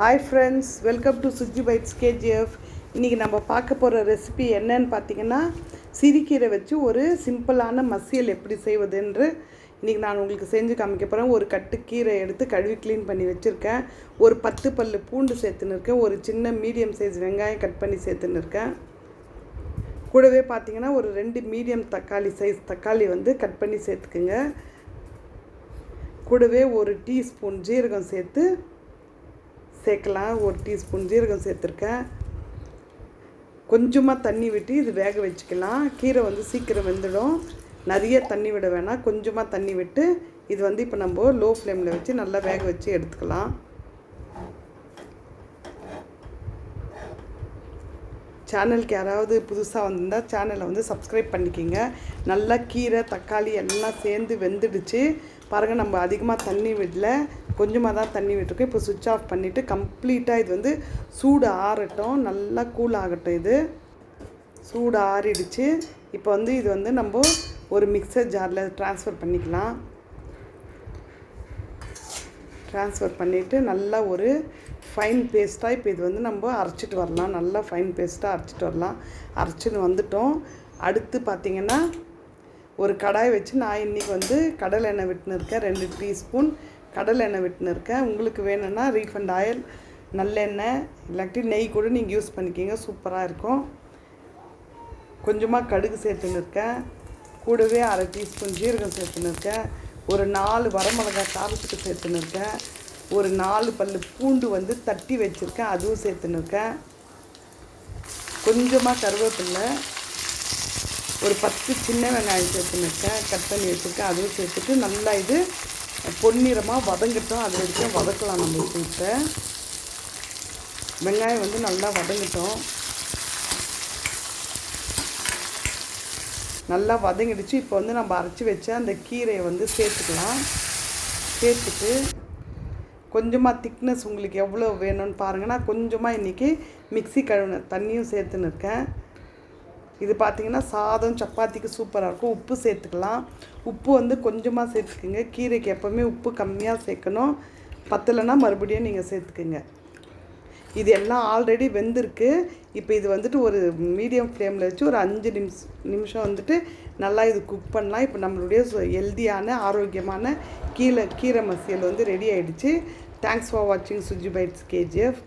Hi friends welcome to Suji bites KGF இன்றைக்கி நம்ம பார்க்க போகிற ரெசிபி என்னன்னு பார்த்தீங்கன்னா சிறுகீரை வச்சு ஒரு சிம்பிளான மசியல் எப்படி செய்வதுன்று இன்றைக்கி நான் உங்களுக்கு செஞ்சு காமிக்க போகிறேன் ஒரு கட்டு கீரை எடுத்து கழுவி க்ளீன் பண்ணி வச்சுருக்கேன். ஒரு பத்து பல்லு பூண்டு சேர்த்துன்னு இருக்கேன். ஒரு சின்ன மீடியம் சைஸ் வெங்காயம் கட் பண்ணி சேர்த்துன்னு இருக்கேன். கூடவே பார்த்தீங்கன்னா ஒரு ரெண்டு மீடியம் தக்காளி சைஸ் தக்காளி வந்து கட் பண்ணி சேர்த்துக்குங்க. கூடவே ஒரு டீஸ்பூன் ஜீரகம் சேர்த்து சேர்க்கலாம். ஒரு டீஸ்பூன் ஜீரகம் சேர்த்துருக்கேன். கொஞ்சமாக தண்ணி விட்டு இது வேக வச்சுக்கலாம். கீரை வந்து சீக்கிரம் வெந்துடும். நிறைய தண்ணி விட வேணாம். கொஞ்சமாக தண்ணி விட்டு இது வந்து இப்போ நம்ம லோ ஃப்ளேமில் வச்சு நல்லா வேக வச்சு எடுத்துக்கலாம். சேனலுக்கு யாராவது புதுசாக வந்திருந்தால் சேனலை வந்து சப்ஸ்கிரைப் பண்ணிக்கிங்க. நல்லா கீரை தக்காளி எல்லாம் சேர்ந்து வெந்துடுச்சு. பாருங்கள் நம்ம அதிகமாக தண்ணி விடல. கொஞ்சமாக தான் தண்ணி விட்டுருக்கோம் இப்போ சுவிட்ச் ஆஃப் பண்ணிவிட்டு கம்ப்ளீட்டாக இது வந்து சூடு ஆறட்டும். நல்லா கூல் ஆகட்டும் இது. சூடு ஆறிடுச்சு. இப்போ வந்து இது வந்து நம்ம ஒரு மிக்சர் ஜாரில் ட்ரான்ஸ்ஃபர் பண்ணிக்கலாம். ட்ரான்ஸ்ஃபர் பண்ணிவிட்டு நல்லா ஒரு ஃபைன் பேஸ்ட்டாக இப்போ இது வந்து நம்ம அரைச்சிட்டு வரலாம். நல்லா ஃபைன் பேஸ்ட்டாக அரைச்சிட்டு வரலாம். அரைச்சின்னு வந்துட்டோம். அடுத்து பார்த்திங்கன்னா ஒரு கடாய் வச்சு நான் இன்றைக்கி வந்து கடலை எண்ணெய் விட்டுன்னு இருக்கேன். ரெண்டு டீஸ்பூன் கடலெண்ணெய் எண்ணெய் விட்டுன்னு இருக்கேன் உங்களுக்கு வேணும்னா ரீஃபண்ட் ஆயில் நல்லெண்ணெய் இல்லாட்டி நெய் கூட நீங்கள் யூஸ் பண்ணிக்கிங்க. சூப்பராக இருக்கும். கொஞ்சமாக கடுகு சேர்த்துன்னு இருக்கேன் கூடவே அரை டீஸ்பூன் ஜீரகம் சேர்த்துன்னு இருக்கேன் ஒரு நாலு வரமிளகாய் காரத்துக்கு சேர்த்துன்னு இருக்கேன் ஒரு நாலு பல் பூண்டு வந்து தட்டி வச்சுருக்கேன். அதுவும் சேர்த்துன்னு இருக்கேன் கொஞ்சமாக கருவேப்பில்லை. ஒரு பத்து சின்ன வெங்காயம் சேர்த்துன்னு இருக்கேன் கட் பண்ணி வச்சுருக்கேன். அதுவும் சேர்த்துட்டு நல்லா இது பொன்னிறமாக வதங்கட்டும் அது வரைக்கும் வதக்கலாம் நம்ம இப்போ இப்போ. வெங்காயம் வந்து நல்லா வதங்கிட்டோம். நல்லா வதங்கிடுச்சு. இப்போ வந்து நம்ம அரைச்சி வச்ச அந்த கீரையை வந்து சேர்த்துக்கலாம். சேர்த்துட்டு கொஞ்சமாக திக்னஸ் உங்களுக்கு எவ்வளோ வேணும்னு பாருங்கள் நான் கொஞ்சமாக இன்றைக்கி மிக்சி கழுவின தண்ணியும் சேர்த்துன்னு இருக்கேன். இது பார்த்திங்கன்னா சாதம் சப்பாத்திக்கு சூப்பராக இருக்கும். உப்பு சேர்த்துக்கலாம். உப்பு வந்து கொஞ்சமாக சேர்த்துக்குங்க. கீரைக்கு எப்போவுமே உப்பு கம்மியாக சேர்க்கணும். பத்தலைன்னா மறுபடியும் நீங்கள் சேர்த்துக்குங்க. இது எல்லாம் ஆல்ரெடி வெந்திருக்கு. இப்போ இது வந்துட்டு ஒரு மீடியம் ஃப்ளேமில் வச்சு ஒரு அஞ்சு நிமிஷ் நிமிஷம் வந்துட்டு நல்லா இது குக் பண்ணலாம். இப்போ நம்மளுடைய ஹெல்தியான ஆரோக்கியமான கீரை கீரை மசியல் வந்து ரெடி ஆகிடுச்சு தேங்க்ஸ் ஃபார் வாட்சிங் சுஜி பைட்ஸ் கேஜிஎஃப்